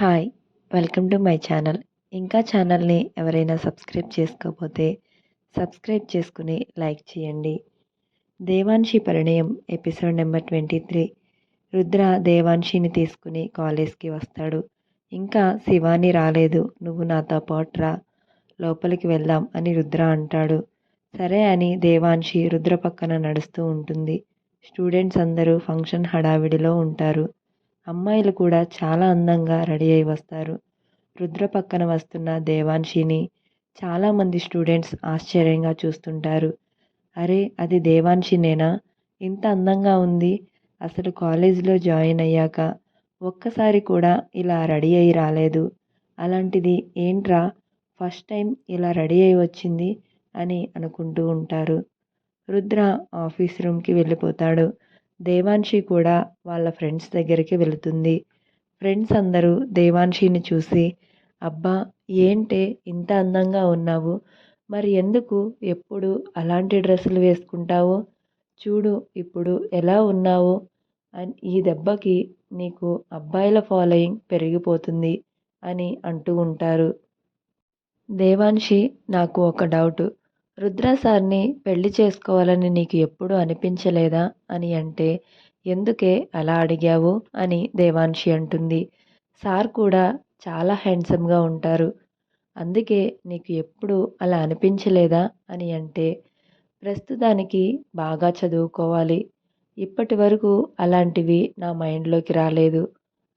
Hi welcome to my channel ఇంకా ఛానల్ని ఎవరైనా సబ్స్క్రైబ్ చేసుకోకపోతే సబ్స్క్రైబ్ చేసుకుని లైక్ చేయండి. Devanshi Parinayam episode number twenty three Rudra దేవాన్షిని తీసుకుని కాలేజ్కి వస్తాడు. ఇంకా శివాని రాలేదు నువ్వు నాతో పాటురా లోపలికి వెళ్దాం అని రుద్ర అంటాడు. సరే అని దేవాన్షి రుద్ర పక్కన నడుస్తూ ఉంటుంది. స్టూడెంట్స్ అందరూ ఫంక్షన్ హడావిడిలో ఉంటారు. అమ్మాయిలు కూడా చాలా అందంగా రెడీ అయి వస్తారు. రుద్ర పక్కన వస్తున్న దేవాన్షిని చాలామంది స్టూడెంట్స్ ఆశ్చర్యంగా చూస్తుంటారు. అరే అది దేవాన్షినేనా? ఇంత అందంగా ఉంది. అసలు కాలేజీలో జాయిన్ అయ్యాక ఒక్కసారి కూడా ఇలా రెడీ అయి రాలేదు. అలాంటిది ఏంట్రా? ఫస్ట్ టైం ఇలా రెడీ అయి వచ్చింది అని అనుకుంటూ ఉంటారు. రుద్ర ఆఫీస్ రూమ్కి వెళ్ళిపోతాడు. దేవాన్షి కూడా వాళ్ళ ఫ్రెండ్స్ దగ్గరికి వెళుతుంది. ఫ్రెండ్స్ అందరూ దేవాన్షిని చూసి అబ్బా ఏంటే ఇంత అందంగా ఉన్నావు? మరి ఎందుకు ఎప్పుడు అలాంటి డ్రెస్సులు వేసుకుంటావు? చూడు ఇప్పుడు ఎలా ఉన్నావు? అని ఈ దెబ్బకి నీకు అబ్బాయిల ఫాలోయింగ్ పెరిగిపోతుంది అని అంటూ ఉంటారు. దేవాన్షి నాకు ఒక డౌట్. రుద్ర సార్ని పెళ్ళి చేసుకోవాలని నీకు ఎప్పుడు అనిపించలేదా? అని అంటే ఎందుకే అలా అడిగావు? అని దేవాన్షి అంటుంది. సార్ కూడా చాలా హ్యాండ్సమ్గా ఉంటారు. అందుకే నీకు ఎప్పుడు అలా అనిపించలేదా? అని అంటే ప్రస్తుతానికి బాగా చదువుకోవాలి. ఇప్పటి వరకు అలాంటివి నా మైండ్లోకి రాలేదు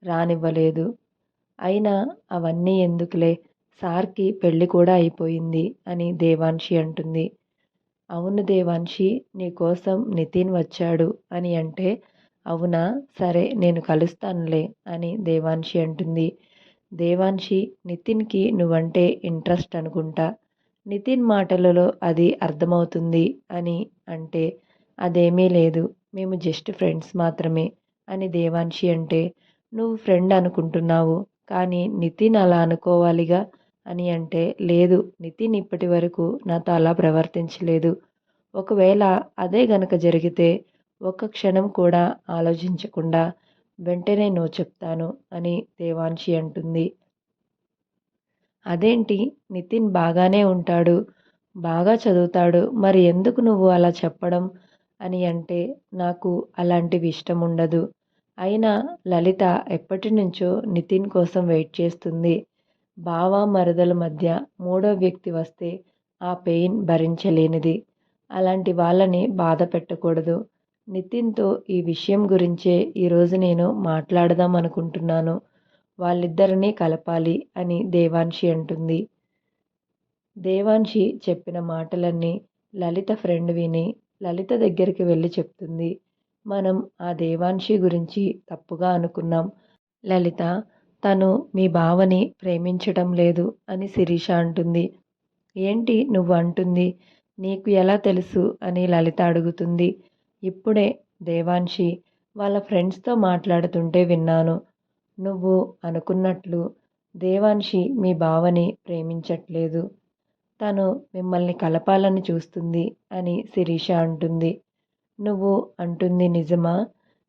రానివ్వలేదు. అయినా అవన్నీ ఎందుకులే? సార్కి పెళ్ళి కూడా అయిపోయింది అని దేవాన్షి అంటుంది. అవును దేవాన్షి నీకోసం నితిన్ వచ్చాడు అని అంటే అవునా? సరే నేను కలుస్తానులే అని దేవాన్షి అంటుంది. దేవాన్షి నితిన్కి నువ్వంటే ఇంట్రెస్ట్ అనుకుంటా. నితిన్ మాటలలో అది అర్థమవుతుంది అని అంటే అదేమీ లేదు మేము జస్ట్ ఫ్రెండ్స్ మాత్రమే అని దేవాన్షి అంటే నువ్వు ఫ్రెండ్ అనుకుంటున్నావు కానీ నితిన్ అలా అనుకోవాలిగా అని అంటే లేదు నితిన్ ఇప్పటి వరకు నాతో అలా ప్రవర్తించలేదు. ఒకవేళ అదే గనక జరిగితే ఒక్క క్షణం కూడా ఆలోచించకుండా వెంటనే నో చెప్తాను అని దేవాన్షి అంటుంది. అదేంటి? నితిన్ బాగానే ఉంటాడు. బాగా చదువుతాడు. మరి ఎందుకు నువ్వు అలా చెప్పడం? అని అంటే నాకు అలాంటివి ఇష్టం ఉండదు. అయినా లలిత ఎప్పటి నుంచో నితిన్ కోసం వెయిట్ చేస్తుంది. బావ మరదల మధ్య మూడో వ్యక్తి వస్తే ఆ పెయిన్ భరించలేనిది. అలాంటి వాళ్ళని బాధ పెట్టకూడదు. నితిన్తో ఈ విషయం గురించే ఈరోజు నేను మాట్లాడదాం అనుకుంటున్నాను. వాళ్ళిద్దరినీ కలపాలి అని దేవాన్షి అంటుంది. దేవాన్షి చెప్పిన మాటలన్నీ లలిత ఫ్రెండ్ విని లలిత దగ్గరికి వెళ్ళి చెప్తుంది. మనం ఆ దేవాన్షి గురించి తప్పుగా అనుకున్నాం. లలిత తను మీ బావని ప్రేమించటం లేదు అని శిరీష అంటుంది. ఏంటి నువ్వు అంటుంది? నీకు ఎలా తెలుసు? అని లలిత అడుగుతుంది. ఇప్పుడే దేవాన్షి వాళ్ళ ఫ్రెండ్స్తో మాట్లాడుతుంటే విన్నాను. నువ్వు అనుకున్నట్లు దేవాన్షి మీ బావని ప్రేమించట్లేదు. తను మిమ్మల్ని కలపాలని చూస్తుంది అని శిరీష అంటుంది. నువ్వు అంటుంది నిజమా?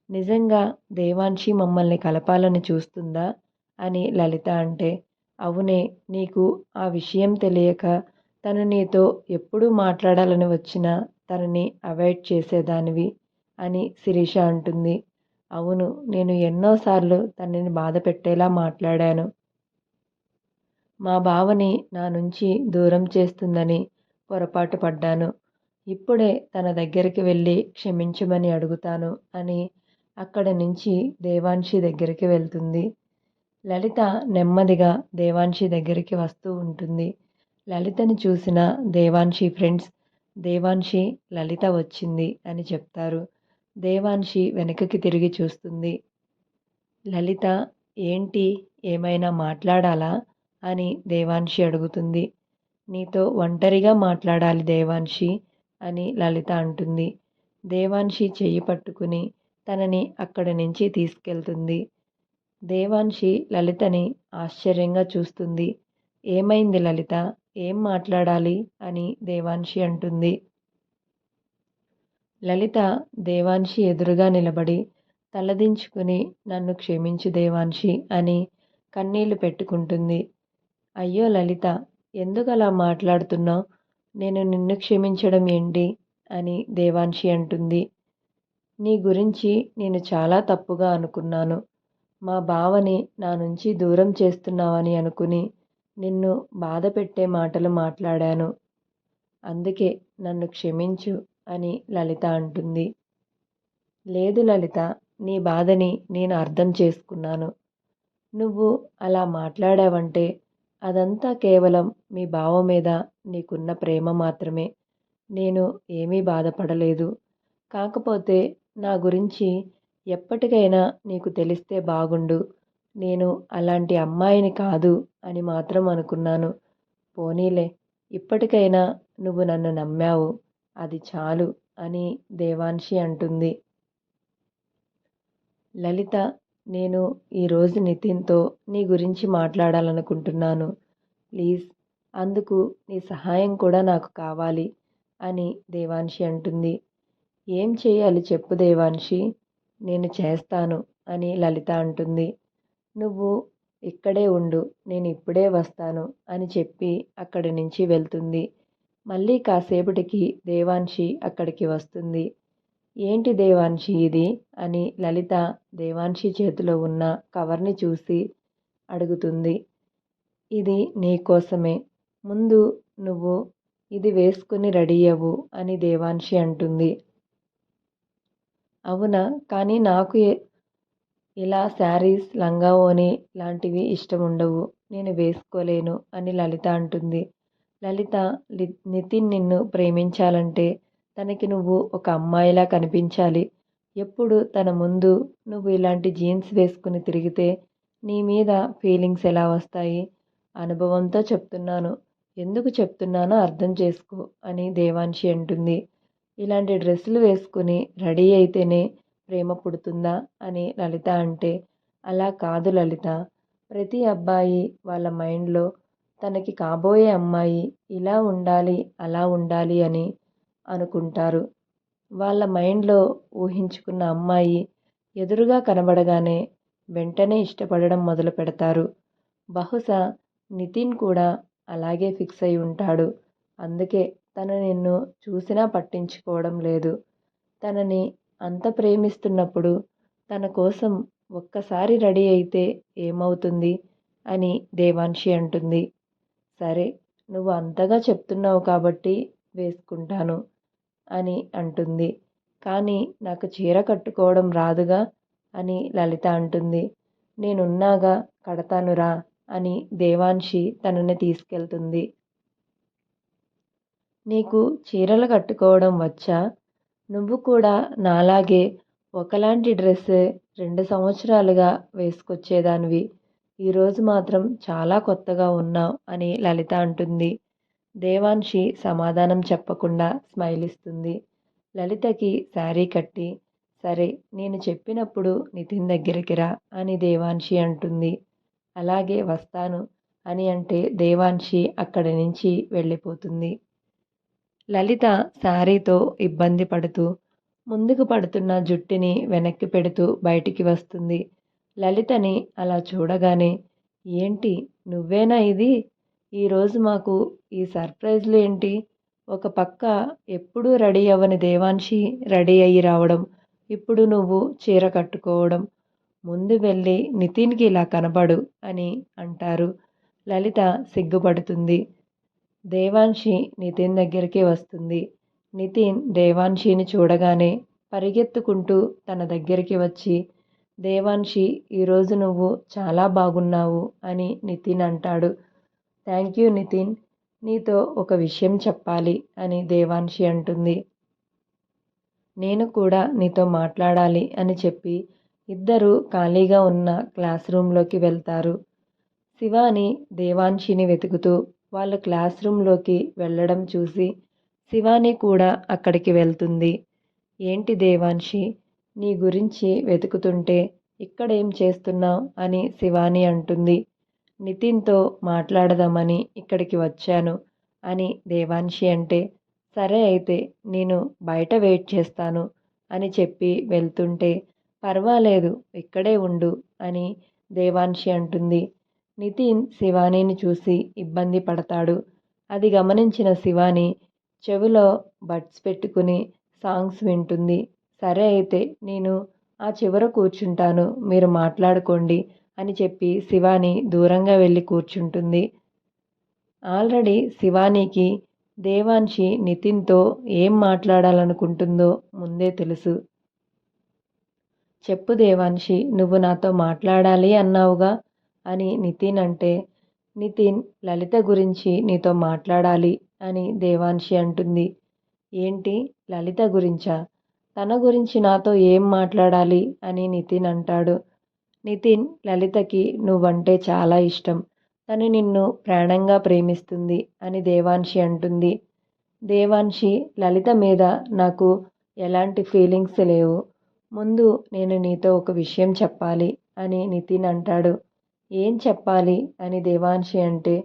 నిజంగా దేవాన్షి మమ్మల్ని కలపాలని చూస్తుందా? అని లలిత అంటే అవునే నీకు ఆ విషయం తెలియక తను నీతో ఎప్పుడు మాట్లాడాలని వచ్చినా తనని అవాయిడ్ చేసేదానివి అని శిరీష అంటుంది. అవును నేను ఎన్నోసార్లు తనని బాధ పెట్టేలా మాట్లాడాను. మా బావని నా నుంచి దూరం చేస్తుందని పొరపాటు పడ్డాను. ఇప్పుడే తన దగ్గరికి వెళ్ళి క్షమించమని అడుగుతాను అని అక్కడి నుంచి దేవాన్షి దగ్గరికి వెళ్తుంది. లలిత నెమ్మదిగా దేవాన్షి దగ్గరికి వస్తూ ఉంటుంది. లలితని చూసిన దేవాన్షి ఫ్రెండ్స్ దేవాన్షి లలిత వచ్చింది అని చెప్తారు. దేవాన్షి వెనకకి తిరిగి చూస్తుంది. లలిత ఏంటి? ఏమైనా మాట్లాడాలా? అని దేవాన్షి అడుగుతుంది. నీతో ఒంటరిగా మాట్లాడాలి దేవాన్షి అని లలిత అంటుంది. దేవాన్షి చెయ్యి పట్టుకుని తనని అక్కడి నుంచి తీసుకెళ్తుంది. దేవాన్షి లలితని ఆశ్చర్యంగా చూస్తుంది. ఏమైంది లలిత? ఏం మాట్లాడాలి? అని దేవాన్షి అంటుంది. లలిత దేవాన్షి ఎదురుగా నిలబడి తలదించుకుని నన్ను క్షమించు దేవాన్షి అని కన్నీళ్ళు పెట్టుకుంటుంది. అయ్యో లలిత ఎందుకలా మాట్లాడుతున్నావు? నేను నిన్ను క్షమించడం ఏంటి? అని దేవాన్షి అంటుంది. నీ గురించి నేను చాలా తప్పుగా అనుకున్నాను. మా బావని నా నుంచి దూరం చేస్తున్నావని అనుకుని నిన్ను బాధ పెట్టే మాటలు మాట్లాడాను. అందుకే నన్ను క్షమించు అని లలిత అంటుంది. లేదు లలిత నీ బాధని నేను అర్థం చేసుకున్నాను. నువ్వు అలా మాట్లాడావంటే అదంతా కేవలం మీ బావ మీద నీకున్న ప్రేమ మాత్రమే. నేను ఏమీ బాధపడలేదు. కాకపోతే నా గురించి ఎప్పటికైనా నీకు తెలిస్తే బాగుండు. నేను అలాంటి అమ్మాయిని కాదు అని మాత్రం అనుకున్నాను. పోనీలే ఇప్పటికైనా నువ్వు నన్ను నమ్మావు. అది చాలు అని దేవాన్షి అంటుంది. లలిత నేను ఈరోజు నితిన్తో నీ గురించి మాట్లాడాలనుకుంటున్నాను. ప్లీజ్ అందుకు నీ సహాయం కూడా నాకు కావాలి అని దేవాన్షి అంటుంది. ఏం చేయాలి చెప్పు దేవాన్షి. నేను చేస్తాను అని లలిత అంటుంది. నువ్వు ఇక్కడే ఉండు నేను ఇప్పుడే వస్తాను అని చెప్పి అక్కడి నుంచి వెళ్తుంది. మళ్ళీ కాసేపటికి దేవాన్షి అక్కడికి వస్తుంది. ఏంటి దేవాన్షి ఇది? అని లలిత దేవాన్షి చేతిలో ఉన్న కవర్ని చూసి అడుగుతుంది. ఇది నీకోసమే ముందు నువ్వు ఇది వేసుకుని రెడీ అవ్వు అని దేవాన్షి అంటుంది. అవునా? కానీ నాకు ఇలా శారీస్ లంగా ఓని లాంటివి ఇష్టం ఉండవు. నేను వేసుకోలేను అని లలిత అంటుంది. లలిత నితిన్ నిన్ను ప్రేమించాలంటే తనకి నువ్వు ఒక అమ్మాయిలా కనిపించాలి. ఎప్పుడు తన ముందు నువ్వు ఇలాంటి జీన్స్ వేసుకుని తిరిగితే నీ మీద ఫీలింగ్స్ ఎలా వస్తాయి? అనుభవంతో చెప్తున్నాను. ఎందుకు చెప్తున్నానో అర్థం చేసుకో అని దేవాన్షి అంటుంది. ఇలాంటి డ్రెస్సులు వేసుకుని రెడీ అయితేనే ప్రేమ పుడుతుందా అని లలిత అంటే అలా కాదు లలిత. ప్రతి అబ్బాయి వాళ్ళ మైండ్లో తనకి కాబోయే అమ్మాయి ఇలా ఉండాలి అలా ఉండాలి అని అనుకుంటారు. వాళ్ళ మైండ్లో ఊహించుకున్న అమ్మాయి ఎదురుగా కనబడగానే వెంటనే ఇష్టపడడం మొదలు పెడతారు. బహుశా నితిన్ కూడా అలాగే ఫిక్స్ అయి ఉంటాడు. అందుకే తను నిన్ను చూసినా పట్టించుకోవడం లేదు. తనని అంత ప్రేమిస్తున్నప్పుడు తన కోసం ఒక్కసారి రెడీ అయితే ఏమవుతుంది? అని దేవాన్షి అంటుంది. సరే నువ్వు అంతగా చెప్తున్నావు కాబట్టి వేసుకుంటాను అని అంటుంది. కానీ నాకు చీర కట్టుకోవడం రాదుగా అని లలిత అంటుంది. నేనున్నాగా కడతానురా అని దేవాన్షి తనని తీసుకెళ్తుంది. నీకు చీరలు కట్టుకోవడం వచ్చా? నువ్వు కూడా నాలాగే ఒకలాంటి డ్రెస్ రెండు సంవత్సరాలుగా వేసుకొచ్చేదానివి. ఈరోజు మాత్రం చాలా కొత్తగా ఉన్నావు అని లలిత అంటుంది. దేవాన్షి సమాధానం చెప్పకుండా స్మైల్ ఇస్తుంది లలితకి శారీ కట్టి సరే నేను చెప్పినప్పుడు నితిన్ దగ్గరికి రా అని దేవాన్షి అంటుంది. అలాగే వస్తాను అని అంటే దేవాన్షి అక్కడి నుంచి వెళ్ళిపోతుంది. లలిత శారీతో ఇబ్బంది పడుతూ ముందుకు పడుతున్న జుట్టుని వెనక్కి పెడుతూ బయటికి వస్తుంది. లలితని అలా చూడగానే ఏంటి నువ్వేనా ఇది? ఈరోజు మాకు ఈ సర్ప్రైజ్లు ఏంటి? ఒక పక్క ఎప్పుడూ రెడీ అవ్వని దేవాన్షి రెడీ అయ్యి రావడం ఇప్పుడు నువ్వు చీర కట్టుకోవడం ముందు వెళ్ళి నితిన్కి ఇలా కనబడు అని అంటారు. లలిత సిగ్గుపడుతుంది. దేవాన్షి నితిన్ దగ్గరికి వస్తుంది. నితిన్ దేవాన్షిని చూడగానే పరిగెత్తుకుంటూ తన దగ్గరికి వచ్చి దేవాన్షి ఈరోజు నువ్వు చాలా బాగున్నావు అని నితిన్ అంటాడు. థ్యాంక్ యూ నితిన్ నీతో ఒక విషయం చెప్పాలి అని దేవాన్షి అంటుంది. నేను కూడా నీతో మాట్లాడాలి అని చెప్పి ఇద్దరు ఖాళీగా ఉన్న క్లాస్ రూమ్లోకి వెళ్తారు. శివాని దేవాన్షిని వెతుకుతూ వాళ్ళ క్లాస్ రూమ్లోకి వెళ్ళడం చూసి శివాని కూడా అక్కడికి వెళ్తుంది. ఏంటి దేవాన్షి నీ గురించి వెతుకుతుంటే ఇక్కడ ఏం చేస్తున్నావు అని శివాని అంటుంది. నితిన్తో మాట్లాడదామని ఇక్కడికి వచ్చాను అని దేవాన్షి అంటే సరే అయితే నేను బయట వెయిట్ చేస్తాను అని చెప్పి వెళ్తుంటే పర్వాలేదు ఇక్కడే ఉండు అని దేవాన్షి అంటుంది. నితిన్ శివానీని చూసి ఇబ్బంది పడతాడు. అది గమనించిన శివాని చెవిలో బడ్స్ పెట్టుకుని సాంగ్స్ వింటుంది. సరే అయితే నేను ఆ చివర కూర్చుంటాను మీరు మాట్లాడుకోండి అని చెప్పి శివాని దూరంగా వెళ్ళి కూర్చుంటుంది. ఆల్రెడీ శివానీకి దేవాన్షి నితిన్తో ఏం మాట్లాడాలనుకుంటుందో ముందే తెలుసు. చెప్పు దేవాన్షి నువ్వు నాతో మాట్లాడాలి అన్నావుగా? అని నితిన్ అంటే నితిన్ లలిత గురించి నీతో మాట్లాడాలి అని దేవాన్షి అంటుంది. ఏంటి? లలిత గురించా? తన గురించి నాతో ఏం మాట్లాడాలి? అని నితిన్ అంటాడు. నితిన్ లలితకి నువ్వంటే చాలా ఇష్టం. తను నిన్ను ప్రాణంగా ప్రేమిస్తుంది అని దేవాన్షి అంటుంది. దేవాన్షి లలిత మీద నాకు ఎలాంటి ఫీలింగ్స్ లేవు. ముందు నేను నీతో ఒక విషయం చెప్పాలి అని నితిన్ అంటాడు. ఏం చెప్పాలి? అని దేవాన్షి అంటే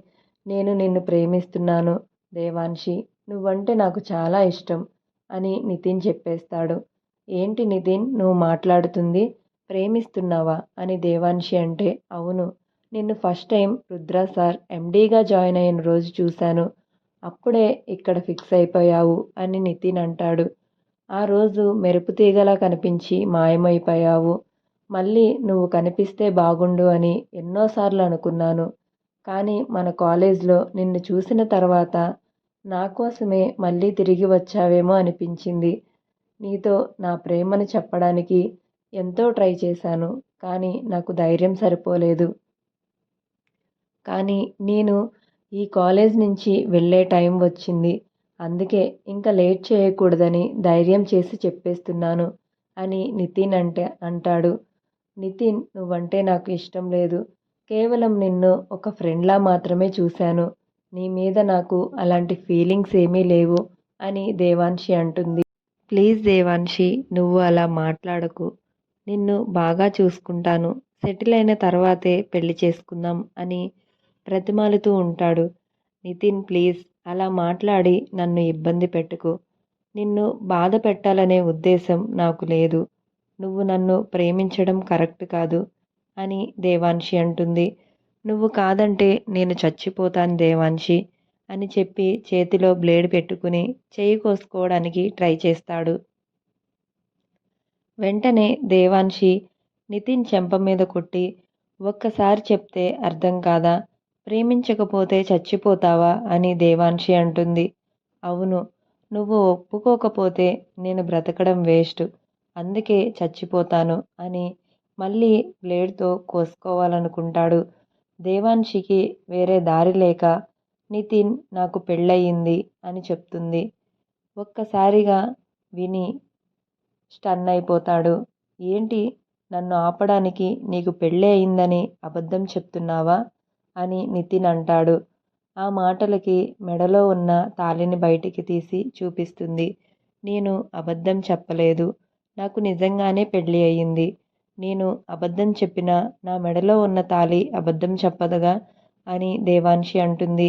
నేను నిన్ను ప్రేమిస్తున్నాను దేవాన్షి. నువ్వంటే నాకు చాలా ఇష్టం అని నితిన్ చెప్పేస్తాడు. ఏంటి నితిన్? నువ్వు మాట్లాడుతుంది ప్రేమిస్తున్నావా? అని దేవాన్షి అంటే అవును. నిన్ను ఫస్ట్ టైం రుద్ర సార్ ఎండీగా జాయిన్ అయిన రోజు చూశాను. అప్పుడే ఇక్కడ ఫిక్స్ అయిపోయావు అని నితిన్ అంటాడు. ఆ రోజు మెరుపు తీగలా కనిపించి మాయమైపోయావు. మళ్ళీ నువ్వు కనిపిస్తే బాగుండు అని ఎన్నోసార్లు అనుకున్నాను. కానీ మన కాలేజ్లో నిన్ను చూసిన తర్వాత నా కోసమే మళ్ళీ తిరిగి వచ్చావేమో అనిపించింది. నీతో నా ప్రేమను చెప్పడానికి ఎంతో ట్రై చేశాను కానీ నాకు ధైర్యం సరిపోలేదు. కానీ నేను ఈ కాలేజ్ నుంచి వెళ్ళే టైం వచ్చింది. అందుకే ఇంకా లేట్ చేయకూడదని ధైర్యం చేసి చెప్పేస్తున్నాను అని నితిన్ అంటే అంటాడు. నితిన్ నువ్వంటే నాకు ఇష్టం లేదు. కేవలం నిన్ను ఒక ఫ్రెండ్లా మాత్రమే చూశాను. నీ మీద నాకు అలాంటి ఫీలింగ్స్ ఏమీ లేవు అని దేవాన్షి అంటుంది. ప్లీజ్ దేవాన్షి నువ్వు అలా మాట్లాడకు. నిన్ను బాగా చూసుకుంటాను. సెటిల్ అయిన తర్వాతే పెళ్ళి చేసుకుందాం అని ప్రతిమాలుతూ ఉంటాడు. నితిన్ ప్లీజ్ అలా మాట్లాడి నన్ను ఇబ్బంది పెట్టుకు. నిన్ను బాధ పెట్టాలనే ఉద్దేశం నాకు లేదు. నువ్వు నన్ను ప్రేమించడం కరెక్ట్ కాదు అని దేవాన్షి అంటుంది. నువ్వు కాదంటే నేను చచ్చిపోతాను దేవాన్షి అని చెప్పి చేతిలో బ్లేడ్ పెట్టుకుని చేయి కోసుకోవడానికి ట్రై చేస్తాడు. వెంటనే దేవాన్షి నితిన్ చెంప మీద కొట్టి ఒక్కసారి చెప్తే అర్థం కాదా? ప్రేమించకపోతే చచ్చిపోతావా? అని దేవాన్షి అంటుంది. అవును నువ్వు ఒప్పుకోకపోతే నేను బ్రతకడం వేస్ట్. అందుకే చచ్చిపోతాను అని మళ్ళీ బ్లేడ్తో కోసుకోవాలనుకుంటాడు. దేవాన్షికి వేరే దారి లేక నితిన్ నాకు పెళ్ళయింది అని చెప్తుంది. ఒక్కసారిగా విని స్టన్ అయిపోతాడు ఏంటి? నన్ను ఆపడానికి నీకు పెళ్ళి అయిందని అబద్ధం చెప్తున్నావా? అని నితిన్ అంటాడు. ఆ మాటలకి మెడలో ఉన్న తాళిని బయటికి తీసి చూపిస్తుంది. నేను అబద్ధం చెప్పలేదు. నాకు నిజంగానే పెళ్ళి అయ్యింది. నేను అబద్ధం చెప్పినా నా మెడలో ఉన్న తాళి అబద్ధం చెప్పదుగా అని దేవాన్షి అంటుంది.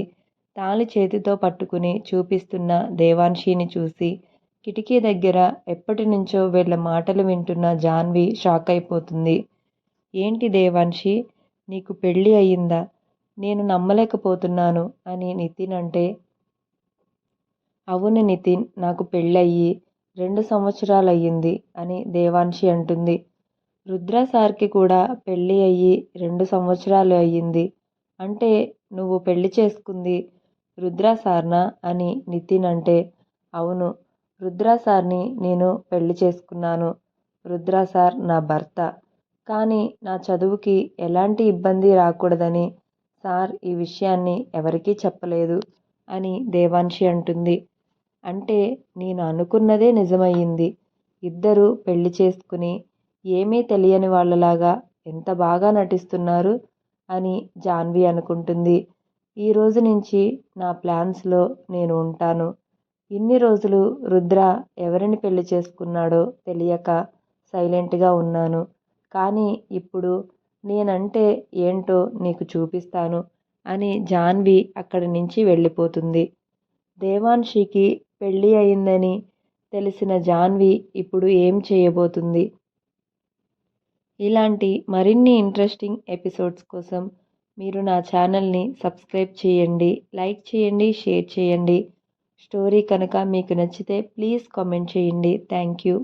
తాళి చేతితో పట్టుకుని చూపిస్తున్న దేవాన్షిని చూసి కిటికీ దగ్గర ఎప్పటి నుంచో వీళ్ళ మాటలు వింటున్న జాన్వి షాక్ అయిపోతుంది. ఏంటి దేవాన్షి నీకు పెళ్ళి అయ్యిందా? నేను నమ్మలేకపోతున్నాను అని నితిన్ అంటే అవును నితిన్ నాకు పెళ్ళయ్యి రెండు సంవత్సరాలు అయ్యింది అని దేవాన్షి అంటుంది. రుద్ర సార్కి కూడా పెళ్ళి అయ్యి రెండు సంవత్సరాలు అయ్యింది. అంటే నువ్వు పెళ్ళి చేసుకుంది రుద్ర సార్నా అని నితిన్ అంటే అవును రుద్ర సార్ని నేను పెళ్ళి చేసుకున్నాను. రుద్ర సార్ నా భర్త. కానీ నా చదువుకి ఎలాంటి ఇబ్బంది రాకూడదని సార్ ఈ విషయాన్ని ఎవరికీ చెప్పలేదు అని దేవాన్షి అంటుంది. అంటే నేను అనుకున్నదే నిజమయ్యింది. ఇద్దరు పెళ్ళి చేసుకుని ఏమీ తెలియని వాళ్ళలాగా ఎంత బాగా నటిస్తున్నారు అని జాన్వి అనుకుంటుంది. ఈ రోజు నుంచి నా ప్లాన్స్లో నేను ఉంటాను. ఇన్ని రోజులు రుద్ర ఎవరిని పెళ్ళి చేసుకున్నాడో తెలియక సైలెంట్గా ఉన్నాను. కానీ ఇప్పుడు నేనంటే ఏంటో నీకు చూపిస్తాను అని జాన్వి అక్కడి నుంచి వెళ్ళిపోతుంది. దేవాన్షికి పెళ్ళి అయిందని తెలిసిన జాన్వి ఇప్పుడు ఏం చేయబోతుంది? ఇలాంటి మరిన్ని ఇంట్రెస్టింగ్ ఎపిసోడ్స్ కోసం మీరు నా ఛానల్ని సబ్స్క్రైబ్ చేయండి లైక్ చేయండి షేర్ చేయండి. స్టోరీ కనుక మీకు నచ్చితే ప్లీజ్ కామెంట్ చేయండి. Thank you.